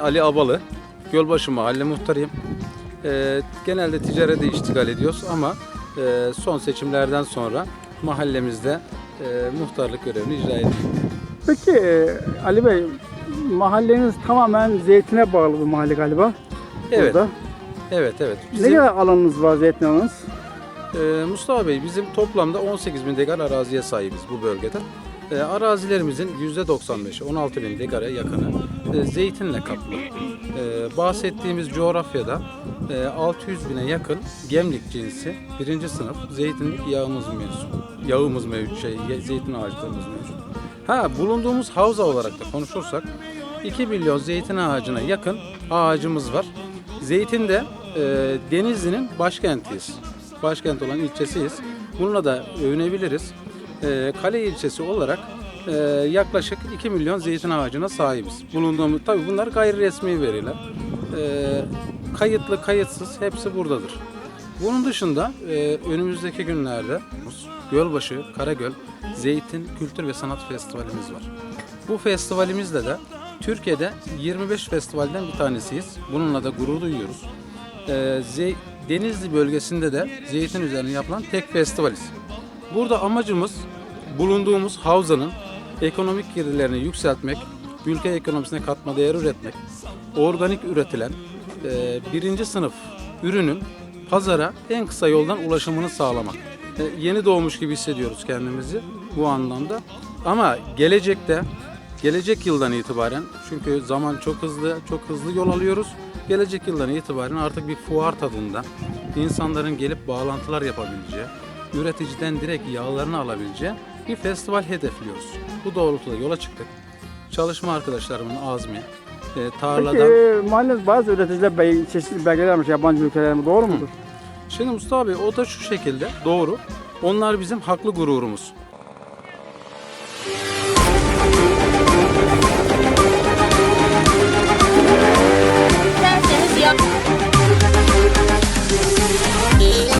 Ali Abalı. Gölbaşı Mahalle Muhtarıyım. Ee, genelde ticarete iştigal ediyoruz ama e, son seçimlerden sonra mahallemizde e, muhtarlık görevini icra ediyorum. Peki e, Ali Bey, mahalleniz tamamen zeytine bağlı bir mahalle galiba. Evet, Burada. evet, evet. Ne Bizim, kadar alanınız var zeytin alanınız? e, Mustafa Bey, bizim toplamda 18 bin dekar araziye sahibiz bu bölgede. E, arazilerimizin %95'i, 16 bin dekara yakını e, zeytinle kaplı. E, bahsettiğimiz coğrafyada e, 600 bine yakın gemlik cinsi birinci sınıf zeytinlik yağımız mevcut. Yağımız mevcut, şey, zeytin ağaçlarımız mevcut. Ha bulunduğumuz havza olarak da konuşursak 2 milyon zeytin ağacına yakın ağacımız var. Zeytin de e, Denizli'nin başkentiyiz. Başkent olan ilçesiyiz. Bununla da övünebiliriz. E, Kale ilçesi olarak e, yaklaşık 2 milyon zeytin ağacına sahibiz. Bulunduğumuz tabii bunlar gayri resmi veriler. E, kayıtlı, kayıtsız hepsi buradadır. Bunun dışında e, önümüzdeki günlerde Gölbaşı, Karagöl Zeytin Kültür ve Sanat Festivalimiz var. Bu festivalimizde de Türkiye'de 25 festivalden bir tanesiyiz. Bununla da gurur duyuyoruz. E, Denizli bölgesinde de zeytin üzerine yapılan tek festivaliz. Burada amacımız bulunduğumuz havzanın ekonomik girdilerini yükseltmek, ülke ekonomisine katma değer üretmek, organik üretilen e, birinci sınıf ürünün pazara en kısa yoldan ulaşımını sağlamak. E, yeni doğmuş gibi hissediyoruz kendimizi bu anlamda. Ama gelecekte, gelecek yıldan itibaren çünkü zaman çok hızlı, çok hızlı yol alıyoruz. Gelecek yıldan itibaren artık bir fuar tadında insanların gelip bağlantılar yapabileceği, üreticiden direkt yağlarını alabileceği bir festival hedefliyoruz. Bu doğrultuda yola çıktık. Çalışma arkadaşlarımın azmi, e, Peki tarladan... e, mahalleniz bazı üreticiler bey, çeşitli belgeler almış yabancı ülkeler mi? Doğru mudur? Şimdi Mustafa Bey o da şu şekilde doğru. Onlar bizim haklı gururumuz.